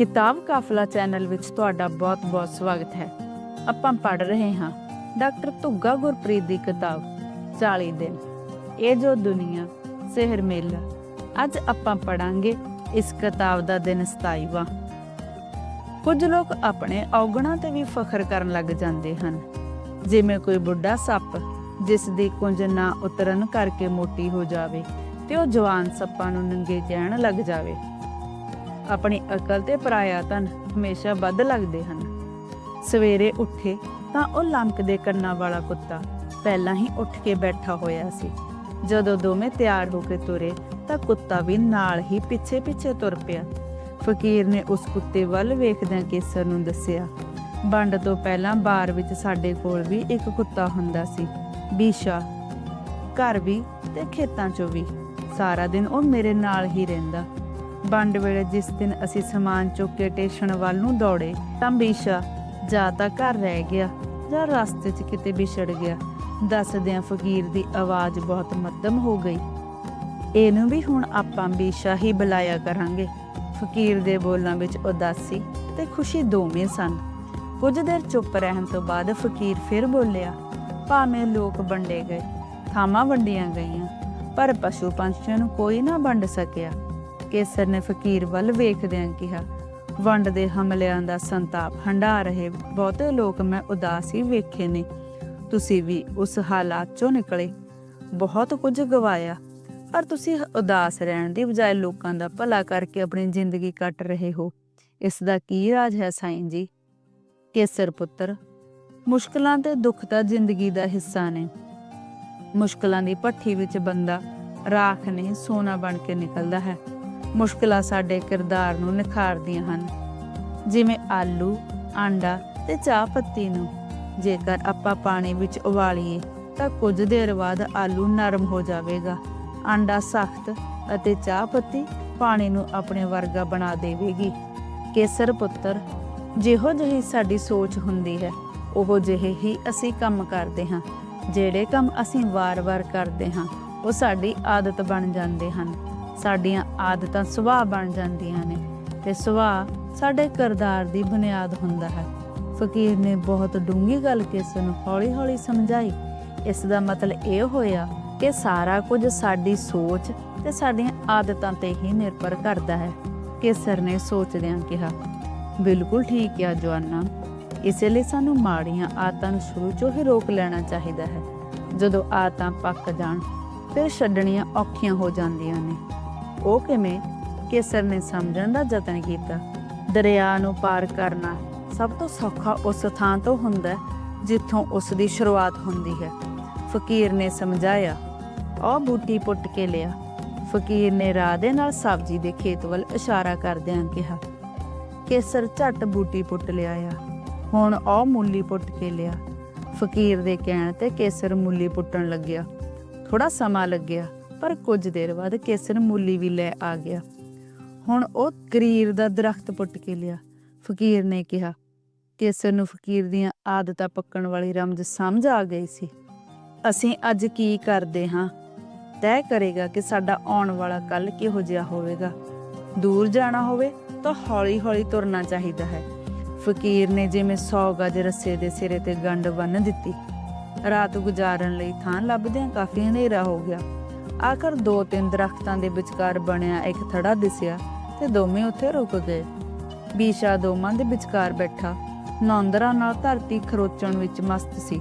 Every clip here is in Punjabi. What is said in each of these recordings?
ਕਿਤਾਬ ਕਾਫਲਾ ਚੈਨਲ ਵਿੱਚ ਤੁਹਾਡਾ ਬਹੁਤ-ਬਹੁਤ ਸਵਾਗਤ ਹੈ। ਆਪਾਂ ਪੜ ਰਹੇ ਹਾਂ ਡਾਕਟਰ ਧੁੱਗਾ ਗੁਰਪ੍ਰੀਤ ਦੀ ਕਿਤਾਬ 40 ਦਿਨ। ਇਹ ਜੋ ਦੁਨੀਆ, ਸਿਹਰ ਮੇਲਾ। ਅੱਜ ਆਪਾਂ ਪੜਾਂਗੇ ਇਸ ਕਿਤਾਬ ਦਾ ਦਿਨ 27ਵਾਂ ਕੁਝ ਲੋਕ ਆਪਣੇ ਔਗਣਾਂ ਤੇ ਵੀ ਫਖਰ ਕਰਨ ਲੱਗ ਜਾਂਦੇ ਹਨ। ਜਿਵੇਂ ਕੋਈ ਬੁੱਢਾ ਸੱਪ, ਜਿਸ ਦੀ ਕੁੰਜ ਨਾ ਉਤਰਨ ਕਰਕੇ ਮੋਟੀ ਹੋ ਜਾਵੇ ਤੇ ਉਹ ਜਵਾਨ ਸੱਪਾਂ ਨੂੰ ਨੰਗੇ ਕਹਿਣ ਲੱਗ ਜਾਵੇ। ਆਪਣੀ ਅਕਲ ਤੇ ਪਰਾਇਆ ਧਨ ਹਮੇਸ਼ਾ ਵੱਧ ਲੱਗਦੇ ਹਨ। ਸਵੇਰੇ ਉੱਠੇ ਤਾਂ ਉਹ ਲੰਕਦੇ ਕੰਨਾਂ ਵਾਲਾ ਕੁੱਤਾ ਪਹਿਲਾਂ ਹੀ ਉੱਠ ਕੇ ਬੈਠਾ ਹੋਇਆ ਸੀ। ਜਦੋਂ ਦੋਵੇਂ ਤਿਆਰ ਹੋ ਕੇ ਤੁਰੇ ਤਾਂ ਕੁੱਤਾ ਵੀ ਨਾਲ ਹੀ ਪਿੱਛੇ ਪਿੱਛੇ ਤੁਰ ਪਿਆ। ਫਕੀਰ ਨੇ ਉਸ ਕੁੱਤੇ ਵੱਲ ਵੇਖਦਿਆਂ ਕੇਸਰ ਨੂੰ ਦੱਸਿਆ, ਵੰਡ ਤੋਂ ਪਹਿਲਾਂ ਬਾਰ ਵਿੱਚ ਸਾਡੇ ਕੋਲ ਵੀ ਇੱਕ ਕੁੱਤਾ ਹੁੰਦਾ ਸੀ, ਬੀਸ਼ਾ। ਘਰ ਵੀ ਤੇ ਖੇਤਾਂ 'ਚੋਂ ਵੀ। ਸਾਰਾ ਦਿਨ ਉਹ ਮੇਰੇ ਨਾਲ ਹੀ ਰਹਿੰਦਾ। ਵੰਡ ਵੇਲੇ ਜਿਸ ਦਿਨ ਅਸੀਂ ਸਮਾਨ ਚੁੱਕ ਕੇ ਟੇਸ਼ਨ ਵੱਲ ਨੂੰ ਦੌੜੇ, ਤਾਂ ਬੀਸ਼ਾ ਜਾਂ ਤਾਂ ਘਰ ਰਹਿ ਗਿਆ ਜਾਂ ਰਸਤੇ 'ਚ ਕਿਤੇ ਵਿਛੜ ਗਿਆ। ਦੱਸਦਿਆਂ ਫਕੀਰ ਦੀ ਆਵਾਜ਼ ਬਹੁਤ ਮੱਧਮ ਹੋ ਗਈ। ਇਹਨੂੰ ਵੀ ਹੁਣ ਆਪਾਂ ਬੀਸ਼ਾ ਹੀ ਬੁਲਾਇਆ ਕਰਾਂਗੇ। ਫਕੀਰ ਦੇ ਬੋਲਾਂ ਵਿੱਚ ਉਦਾਸੀ ਤੇ ਖੁਸ਼ੀ ਦੋਵੇਂ ਸਨ। ਕੁਝ ਦੇਰ ਚੁੱਪ ਰਹਿਣ ਤੋਂ ਬਾਅਦ ਫਕੀਰ ਫਿਰ ਬੋਲਿਆ, ਭਾਵੇਂ ਲੋਕ ਵੰਡੇ ਗਏ, ਥਾਵਾਂ ਵੰਡੀਆਂ ਗਈਆਂ, ਪਰ ਪਸ਼ੂ ਪੰਛੀਆਂ ਨੂੰ ਕੋਈ ਨਾ ਵੰਡ ਸਕਿਆ। ਕੇਸਰ ਨੇ ਫਕੀਰ ਵੱਲ ਵੇਖਦਿਆਂ ਕਿਹਾ, ਵੰਡ ਦੇ ਹਮਲਿਆਂ ਦਾ ਸੰਤਾਪ ਹੰਡਾ ਰਹੇ, ਬਹੁਤੇ ਲੋਕ ਮੈਂ ਉਦਾਸ ਹੀ ਵੇਖੇ ਨੇ। ਤੁਸੀਂ ਵੀ ਉਸ ਹਾਲਾਤ ਚੋਂ ਨਿਕਲੇ। ਬਹੁਤ ਕੁਝ ਗਵਾਇਆ। ਪਰ ਤੁਸੀਂ ਉਦਾਸ ਰਹਿਣ ਦੀ ਬਜਾਏ ਲੋਕਾਂ ਦਾ ਭਲਾ ਕਰਕੇ ਆਪਣੀ ਜ਼ਿੰਦਗੀ ਕੱਟ ਰਹੇ ਹੋ। ਇਸ ਦਾ ਕੀ ਰਾਜ ਹੈ ਸਾਈਂ ਜੀ? ਕੇਸਰ ਪੁੱਤਰ, ਮੁਸ਼ਕਲਾਂ ਤੇ ਦੁੱਖ ਤਾਂ ਜ਼ਿੰਦਗੀ ਦਾ ਹਿੱਸਾ ਨੇ। ਮੁਸ਼ਕਲਾਂ ਦੀ ਭੱਠੀ ਵਿੱਚ ਬੰਦਾ ਰਾਖ ਨਹੀਂ ਸੋਨਾ ਬਣ ਕੇ ਨਿਕਲਦਾ ਹੈ। ਮੁਸ਼ਕਲਾਂ ਸਾਡੇ ਕਿਰਦਾਰ ਨੂੰ ਨਿਖਾਰਦੀਆਂ ਹਨ। ਜਿਵੇਂ ਆਲੂ, ਆਂਡਾ ਤੇ ਚਾਹ ਪੱਤੀ ਨੂੰ। ਜੇਕਰ ਆਪਾਂ ਪਾਣੀ ਵਿੱਚ ਉਬਾਲੀਏ, ਤਾਂ ਕੁਝ ਦੇਰ ਬਾਅਦ ਆਲੂ ਨਰਮ ਹੋ ਜਾਵੇਗਾ। ਆਂਡਾ ਸਖਤ ਅਤੇ ਚਾਹ ਪੱਤੀ ਪਾਣੀ ਨੂੰ ਆਪਣੇ ਵਰਗਾ ਬਣਾ ਦੇਵੇਗੀ। ਕੇਸਰ ਪੁੱਤਰ, ਜਿਹੋ ਜਿਹੀ ਸਾਡੀ ਸੋਚ ਹੁੰਦੀ ਹੈ, ਉਹ ਜਿਹੇ ਹੀ ਅਸੀਂ ਕੰਮ ਕਰਦੇ ਹਾਂ। ਜਿਹੜੇ ਕੰਮ ਅਸੀਂ ਵਾਰ-ਵਾਰ ਕਰਦੇ ਹਾਂ, ਉਹ ਸਾਡੀ ਆਦਤ ਬਣ ਜਾਂਦੇ ਹਨ। ਸਾਡੀਆਂ ਆਦਤਾਂ ਸੁਭਾਅ ਬਣ ਜਾਂਦੀਆਂ ਨੇ ਤੇ ਸੁਭਾਅ ਸਾਡੇ ਕਿਰਦਾਰ ਦੀ ਬੁਨਿਆਦ ਹੁੰਦਾ ਹੈ। ਫਕੀਰ ਨੇ ਬਹੁਤ ਡੂੰਘੀ ਗੱਲ ਕਿਸ ਨੂੰ ਹੌਲੀ-ਹੌਲੀ ਸਮਝਾਈ। ਇਸ ਦਾ ਮਤਲਬ ਇਹ ਹੋਇਆ ਕਿ ਸਾਰਾ ਕੁਝ ਸਾਡੀ ਸੋਚ ਤੇ ਸਾਡੀਆਂ ਆਦਤਾਂ ਤੇ ਹੀ ਨਿਰਭਰ ਕਰਦਾ ਹੈ, ਕੇਸਰ ਨੇ ਸੋਚਦਿਆਂ ਕਿਹਾ। ਬਿਲਕੁਲ ਠੀਕ ਆ ਜਵਾਨਾ, ਇਸੇ ਲਈ ਸਾਨੂੰ ਮਾੜੀਆਂ ਆਦਤਾਂ ਨੂੰ ਸ਼ੁਰੂ ਤੋਂ ਹੀ ਰੋਕ ਲੈਣਾ ਚਾਹੀਦਾ ਹੈ। ਜਦੋਂ ਆਦਤਾਂ ਪੱਕ ਜਾਣ, ਫਿਰ ਛੱਡਣੀਆਂ ਔਖੀਆਂ ਹੋ ਜਾਂਦੀਆਂ ਨੇ। ਉਹ ਕਿਵੇਂ ਕੇਸਰ ਨੇ ਸਮਝਣ ਦਾ ਯਤਨ ਕੀਤਾ? ਦਰਿਆ ਨੂੰ ਪਾਰ ਕਰਨਾ ਸਭ ਤੋਂ ਸੌਖਾ ਉਸ ਥਾਂ ਤੋਂ ਹੁੰਦਾ ਜਿੱਥੋਂ ਉਸ ਦੀ ਸ਼ੁਰੂਆਤ ਹੁੰਦੀ ਹੈ। ਫਕੀਰ ਨੇ ਸਮਝਾਇਆ ਉਹ ਬੂਟੀ ਪੁੱਟ ਕੇ ਲਿਆ। ਫਕੀਰ ਨੇ ਰਾਹ ਦੇ ਨਾਲ ਸਬਜ਼ੀ ਦੇ ਖੇਤ ਵੱਲ ਇਸ਼ਾਰਾ ਕਰਦਿਆਂ ਕਿਹਾ, ਕੇਸਰ ਝੱਟ ਬੂਟੀ ਪੁੱਟ ਲਿਆ ਆ। ਹੁਣ ਉਹ ਮੂਲੀ ਪੁੱਟ ਕੇ ਲਿਆ। ਫਕੀਰ ਦੇ ਕਹਿਣ ਤੇ ਕੇਸਰ ਮੂਲੀ ਪੁੱਟਣ ਲੱਗਿਆ। ਥੋੜਾ ਸਮਾਂ ਲੱਗਿਆ। ਪਰ ਕੁਝ ਦੇਰ ਬਾਅਦ ਕੇਸਰ ਮੂਲੀ ਵੀ ਲੈ ਆ ਗਿਆ। ਹੁਣ ਉਹ ਕਰੀਰ ਦਾ ਦਰਖਤ ਪੁੱਟ ਕੇ ਲਿਆ। ਫਕੀਰ ਨੇ ਕਿਹਾ ਕੇਸਰ ਨੂੰ ਫਕੀਰ ਦੀਆਂ ਆਦਤਾਂ ਪੱਕਣ ਵਾਲੀ ਰਮਜ਼ ਸਮਝ ਆ ਗਈ ਸੀ? ਅਸੀਂ ਅੱਜ ਕੀ ਕਰਦੇ ਹਾਂ? ਤੈਅ ਕਰੇਗਾ ਕਿ ਸਾਡਾ ਆਉਣ ਵਾਲਾ ਕੱਲ ਕਿਹੋ ਜਿਹਾ ਹੋਵੇਗਾ। ਦੂਰ ਜਾਣਾ ਹੋਵੇ ਤਾਂ ਹੌਲੀ-ਹੌਲੀ ਤੁਰਨਾ ਚਾਹੀਦਾ ਹੈ। ਫਕੀਰ ਨੇ ਜਿਵੇਂ 100 ਗਜ ਰੱਸੇ ਦੇ ਸਿਰੇ ਤੇ ਗੰਢ ਬੰਨ ਦਿੱਤੀ। ਰਾਤ ਗੁਜ਼ਾਰਨ ਲਈ ਥਾਂ ਲੱਭਦਿਆਂ ਕਾਫੀ ਹਨੇਰਾ ਹੋ ਗਿਆ। ਆਖਰ ਦੋ ਤਿੰਨ ਦਰਖਤਾਂ ਦੇ ਵਿਚਕਾਰ ਬਣਿਆ ਇੱਕ ਥੜਾ ਦਿਸਿਆ ਤੇ ਦੋਵੇਂ ਉੱਥੇ ਰੁਕ ਗਏ। ਬੀਸ਼ਾ ਦੋਵਾਂ ਦੇ ਵਿਚਕਾਰ ਬੈਠਾ। ਨੌਂਦਰਾ ਨਾਲ ਧਰਤੀ ਖਰੋਚਣ ਵਿੱਚ ਮਸਤ ਸੀ।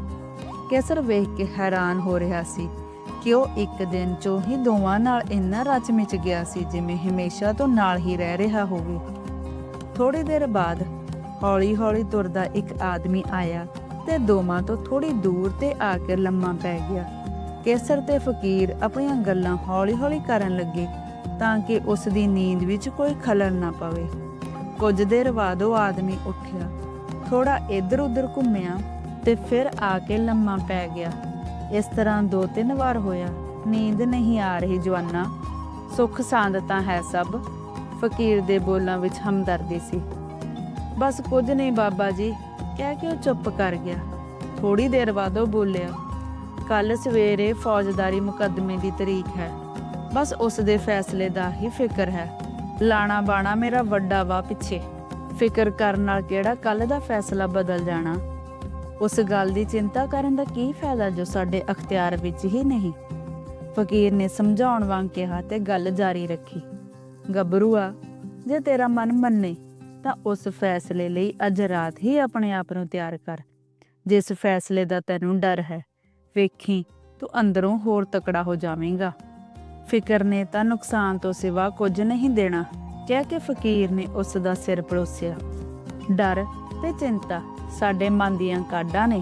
ਕੇਸਰ ਵੇਖ ਕੇ ਹੈਰਾਨ ਹੋ ਰਿਹਾ ਸੀ ਕਿ ਉਹ ਇੱਕ ਦਿਨ ਚੋਂ ਹੀ ਦੋਵਾਂ ਨਾਲ ਇੰਨਾ ਰਚ ਮਿਚ ਗਿਆ ਸੀ ਜਿਵੇਂ ਹਮੇਸ਼ਾ ਤੋਂ ਨਾਲ ਹੀ ਰਹਿ ਰਿਹਾ ਹੋਵੇ। ਥੋੜੀ ਦੇਰ ਬਾਅਦ ਹੌਲੀ-ਹੌਲੀ ਤੁਰਦਾ ਇੱਕ ਆਦਮੀ ਆਇਆ ਤੇ ਦੋਵਾਂ ਤੋਂ ਥੋੜੀ ਦੂਰ ਤੇ ਆ ਕੇ ਲੰਮਾ ਪੈ ਗਿਆ। ਕੇਸਰ ਤੇ ਫਕੀਰ ਆਪਣੀਆਂ ਗੱਲਾਂ ਹੌਲੀ-ਹੌਲੀ ਕਰਨ ਲੱਗੇ ਤਾਂ ਕਿ ਉਸ ਦੀ ਨੀਂਦ ਵਿੱਚ ਕੋਈ ਖਲਲ ਨਾ ਪਵੇ। ਕੁਝ ਦੇਰ ਬਾਅਦ ਉਹ ਆਦਮੀ ਉੱਠਿਆ ਥੋੜਾ ਇੱਧਰ-ਉੱਧਰ ਘੁੰਮਿਆ ਤੇ ਫਿਰ ਆ ਕੇ ਲੰਮਾ ਪੈ ਗਿਆ। ਇਸ ਤਰ੍ਹਾਂ ਦੋ ਤਿੰਨ ਵਾਰ ਹੋਇਆ, ਨੀਂਦ ਨਹੀਂ ਆ ਰਹੀ ਜਵਾਨਾ। ਸੁੱਖ ਸਾਂਦ ਤਾਂ ਹੈ ਸਭ, ਫਕੀਰ ਦੇ ਬੋਲਾਂ ਵਿੱਚ ਹਮਦਰਦੀ ਸੀ। ਬਸ ਕੁਝ ਨਹੀਂ ਬਾਬਾ ਜੀ, ਕਹਿ ਕੇ ਉਹ ਚੁੱਪ ਕਰ ਗਿਆ। ਥੋੜੀ ਦੇਰ ਬਾਅਦ ਉਹ ਬੋਲਿਆ ਕੱਲ ਸਵੇਰੇ ਫੌਜਦਾਰੀ ਮੁਕੱਦਮੇ ਦੀ ਤਰੀਕ ਹੈ। ਬਸ ਉਸ ਦੇ ਫੈਸਲੇ ਦਾ ਹੀ ਫਿਕਰ ਹੈ। ਲਾਣਾ ਬਾਣਾ ਮੇਰਾ ਵੱਡਾ ਵਾ ਪਿੱਛੇ। ਫਿਕਰ ਕਰਨ ਨਾਲ ਕਿਹੜਾ ਕੱਲ ਦਾ ਫੈਸਲਾ ਬਦਲ ਜਾਣਾ? ਉਸ ਗੱਲ ਦੀ ਚਿੰਤਾ ਕਰਨ ਦਾ ਕੀ ਫਾਇਦਾ ਜੋ ਸਾਡੇ ਅਖਤਿਆਰ ਵਿੱਚ ਹੀ ਨਹੀਂ? ਫਕੀਰ ਨੇ ਸਮਝਾਉਣ ਵਾਂਗ ਕਿਹਾ ਤੇ ਗੱਲ ਜਾਰੀ ਰੱਖੀ। ਗੱਭਰੂਆ, ਜੇ ਤੇਰਾ ਮਨ ਮੰਨੇ, ਤਾਂ ਉਸ ਫੈਸਲੇ ਲਈ ਅੱਜ ਰਾਤ ਹੀ ਆਪਣੇ ਆਪ ਨੂੰ ਤਿਆਰ ਕਰ। ਜਿਸ ਫੈਸਲੇ ਦਾ ਤੈਨੂੰ ਡਰ ਹੈ ਵੇਖੀ ਤੂੰ ਅੰਦਰੋਂ ਹੋਰ ਤਕੜਾ ਹੋ ਜਾਵੇਂਗਾ। ਫਿਕਰ ਨੇ ਤਾਂ ਨੁਕਸਾਨ ਤੋਂ ਸਿਵਾ ਕੁਝ ਨਹੀਂ ਦੇਣਾ, ਕਹਿ ਕੇ ਫਕੀਰ ਨੇ ਉਸ ਦਾ ਸਿਰ ਪਰੋਸਿਆ ਡਰ ਤੇ ਚਿੰਤਾ ਸਾਡੇ ਮਨ ਦੀਆਂ ਕਾਢਾਂ ਨੇ,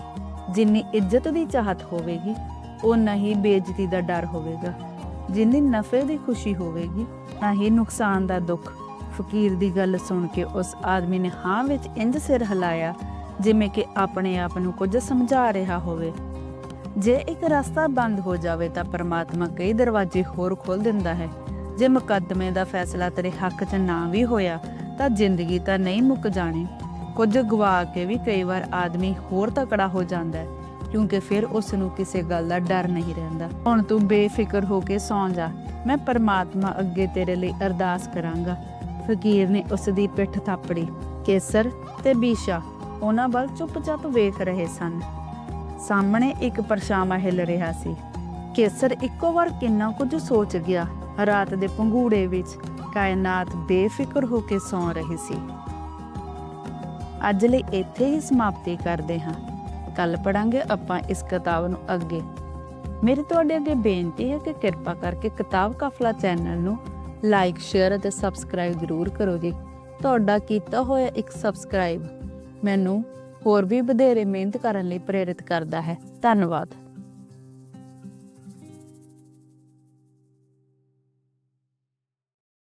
ਜਿੰਨੀ ਇੱਜ਼ਤ ਦੀ ਚਾਹਤ ਹੋਵੇਗੀ ਉਨਾ ਹੀ ਬੇਇੱਜ਼ਤੀ ਦਾ ਡਰ ਹੋਵੇਗਾ। ਜਿੰਨੀ ਨਫੇ ਦੀ ਖੁਸ਼ੀ ਹੋਵੇਗੀ ਨਾ ਹੀ ਨੁਕਸਾਨ ਦਾ ਦੁੱਖ। ਫਕੀਰ ਦੀ ਗੱਲ ਸੁਣ ਕੇ ਉਸ ਆਦਮੀ ਨੇ ਹਾਂ ਵਿੱਚ ਇੰਜ ਸਿਰ ਹਿਲਾਇਆ, ਜਿਵੇਂ ਕਿ ਆਪਣੇ ਆਪ ਨੂੰ ਕੁਝ ਸਮਝਾ ਰਿਹਾ ਹੋਵੇ। ਜੇ ਇੱਕ ਰਸਤਾ ਬੰਦ ਹੋ ਜਾਵੇ ਤਾਂ ਪਰਮਾਤਮਾ ਕਈ ਦਰਵਾਜ਼ੇ ਹੋਰ ਖੋਲ ਦਿੰਦਾ ਹੈ। ਜੇ ਮੁਕੱਦਮੇ ਦਾ ਫੈਸਲਾ ਤੇਰੇ ਹੱਕ 'ਚ ਨਾ ਵੀ ਹੋਇਆ, ਤਾਂ ਜ਼ਿੰਦਗੀ ਤਾਂ ਨਹੀਂ ਮੁੱਕ ਜਾਣੀ। ਕੁਝ ਗਵਾ ਕੇ ਵੀ ਕਈ ਵਾਰ ਆਦਮੀ ਹੋਰ ਤਕੜਾ ਹੋ ਜਾਂਦਾ ਹੈ, ਕਿਉਂਕਿ ਫਿਰ ਉਸ ਨੂੰ ਕਿਸੇ ਗੱਲ ਦਾ ਡਰ ਨਹੀਂ ਰਹਿੰਦਾ। ਹੁਣ ਤੂੰ ਬੇਫਿਕਰ ਹੋ ਕੇ ਸੌਂ ਜਾ। ਮੈਂ ਪਰਮਾਤਮਾ ਅੱਗੇ ਤੇਰੇ ਲਈ ਅਰਦਾਸ ਕਰਾਂਗਾ। ਫਕੀਰ ਨੇ ਉਸ ਦੀ ਪਿੱਠ ਥਾਪੜੀ। ਕੇਸਰ ਤੇ ਬੀਸ਼ਾ, ਉਹਨਾਂ ਵੱਲ ਚੁੱਪਚਾਪ ਵੇਖ ਰਹੇ ਸਨ। ਸਾਹਮਣੇ ਇੱਕ ਪਰਛਾਵਾਂ ਹਿੱਲ ਰਿਹਾ ਸੀ। ਕੇਸਰ ਇੱਕੋ ਵਾਰ ਕਿੰਨਾ ਕੁਝ ਸੋਚ ਗਿਆ। ਰਾਤ ਦੇ ਪੰਘੂੜੇ ਵਿੱਚ ਕਾਇਨਾਤ ਬੇਫਿਕਰ ਹੋ ਕੇ ਸੌਂ ਰਹੀ ਸੀ। ਅੱਜ ਲਈ ਇੱਥੇ ਹੀ ਸਮਾਪਤੀ ਕਰਦੇ ਹਾਂ। ਕੱਲ ਪੜਾਂਗੇ ਆਪਾਂ ਇਸ ਕਿਤਾਬ ਨੂੰ ਅੱਗੇ। ਮੇਰੀ ਤੁਹਾਡੇ ਅੱਗੇ ਬੇਨਤੀ ਹੈ ਕਿ ਕਿਰਪਾ ਕਰਕੇ ਕਿਤਾਬ ਕਾਫਲਾ ਚੈਨਲ ਨੂੰ ਲਾਈਕ, ਸ਼ੇਅਰ ਅਤੇ ਸਬਸਕ੍ਰਾਈਬ ਜ਼ਰੂਰ ਕਰੋ ਜੀ। ਤੁਹਾਡਾ ਕੀਤਾ ਹੋਇਆ ਇੱਕ ਸਬਸਕ੍ਰਾਈਬ ਮੈਨੂੰ ਹੋਰ ਵੀ ਵਧੇਰੇ ਮਿਹਨਤ ਕਰਨ ਲਈ ਪ੍ਰੇਰਿਤ ਕਰਦਾ ਹੈ। ਧੰਨਵਾਦ।